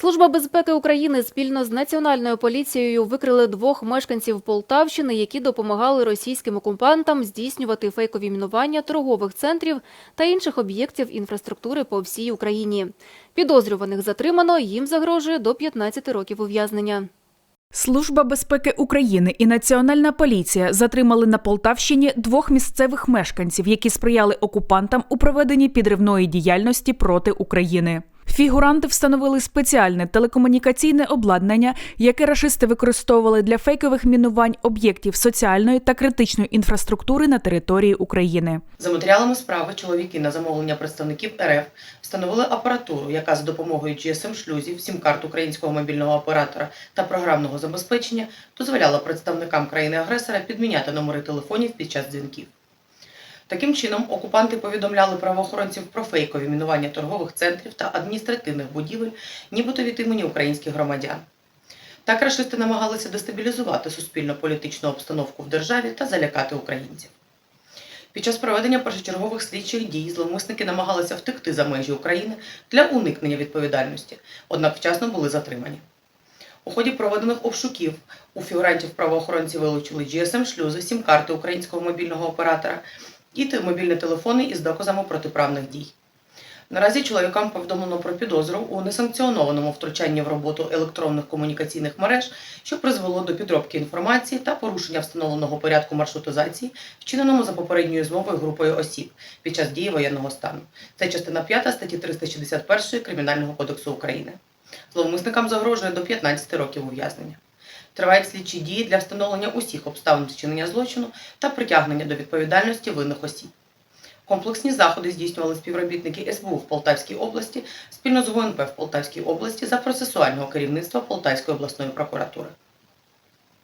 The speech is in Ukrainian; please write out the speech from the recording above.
Служба безпеки України спільно з національною поліцією викрили двох мешканців Полтавщини, які допомагали російським окупантам здійснювати фейкові мінування торгових центрів та інших об'єктів інфраструктури по всій Україні. Підозрюваних затримано, їм загрожує до 15 років ув'язнення. Служба безпеки України і Національна поліція затримали на Полтавщині двох місцевих мешканців, які сприяли окупантам у проведенні підривної діяльності проти України. Фігуранти встановили спеціальне телекомунікаційне обладнання, яке рашисти використовували для фейкових мінувань об'єктів соціальної та критичної інфраструктури на території України. За матеріалами справи чоловіки на замовлення представників РФ встановили апаратуру, яка за допомогою GSM-шлюзів, сім-карт українського мобільного оператора та програмного забезпечення дозволяла представникам країни-агресора підміняти номери телефонів під час дзвінків. Таким чином, окупанти повідомляли правоохоронців про фейкові мінування торгових центрів та адміністративних будівель, нібито від імені українських громадян. Так рашисти намагалися дестабілізувати суспільно-політичну обстановку в державі та залякати українців. Під час проведення першочергових слідчих дій зловмисники намагалися втекти за межі України для уникнення відповідальності, однак вчасно були затримані. У ході проведених обшуків у фігурантів правоохоронці вилучили GSM-шлюзи, сім-карти українського мобільного оператора і те- мобільні телефони із доказами протиправних дій. Наразі чоловікам повідомлено про підозру у несанкціонованому втручанні в роботу електронних комунікаційних мереж, що призвело до підробки інформації та порушення встановленого порядку маршрутизації, вчиненому за попередньою змовою групою осіб під час дії воєнного стану. Це частина 5 статті 361 Кримінального кодексу України. Зловмисникам загрожує до 15 років ув'язнення. Тривають слідчі дії для встановлення усіх обставин вчинення злочину та притягнення до відповідальності винних осіб. Комплексні заходи здійснювали співробітники СБУ в Полтавській області спільно з ГУНП в Полтавській області за процесуального керівництва Полтавської обласної прокуратури.